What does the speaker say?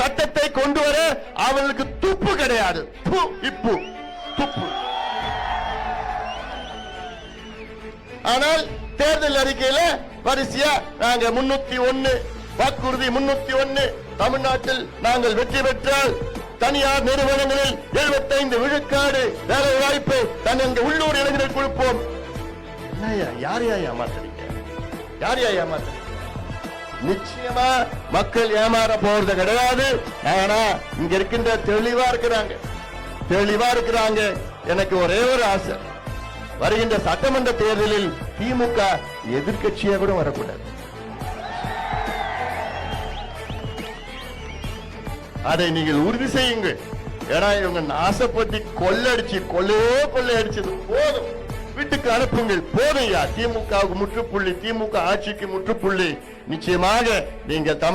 சட்டத்தை கொண்டு வர அவர்களுக்கு துப்பு கிடையாது. இப்பு துப்பு. ஆனால் தேர்தல் அறிக்கையில வரிசையா நாங்க முன்னூத்தி ஒன்னு வாக்குறுதி முன்னூத்தி ஒன்னு தமிழ்நாட்டில் நாங்கள் வெற்றி பெற்றால் தனியார் நிறுவனங்களில் 75 விழுக்காடு வேலை வாய்ப்பு தன் உள்ளூர் இளைஞர்கள் கொடுப்போம். என்னய்யா, யாரையா ஏமாத்துறீங்க? யாரையா ஏமாத்துறீங்க? நிச்சயமா மக்கள் ஏமாற போறது கிடையாது. ஆனா இங்க இருக்கின்ற தெளிவா இருக்கிறாங்க. தெளிவா இருக்கிறாங்க. எனக்கு ஒரே ஒரு ஆசை. வருகின்ற சட்டமன்ற தேர்தலில் திமுக எதிர்க்கட்சியா கூட வரக்கூடாது. அதை நீங்கள் உறுதி செய்யுங்கள். ஏன்னா இவங்க ஆசைப்பட்டு கொள்ளடிச்சு கொள்ளையோ கொள்ளையடிச்சது போதும். வீட்டுக்கு அனுப்புங்கள். போதையா திமுகவுக்கு முற்றுப்புள்ளி திமுக ஆட்சிக்கு முற்றுப்புள்ளி. நிச்சயமாக நீங்கள் தமிழ்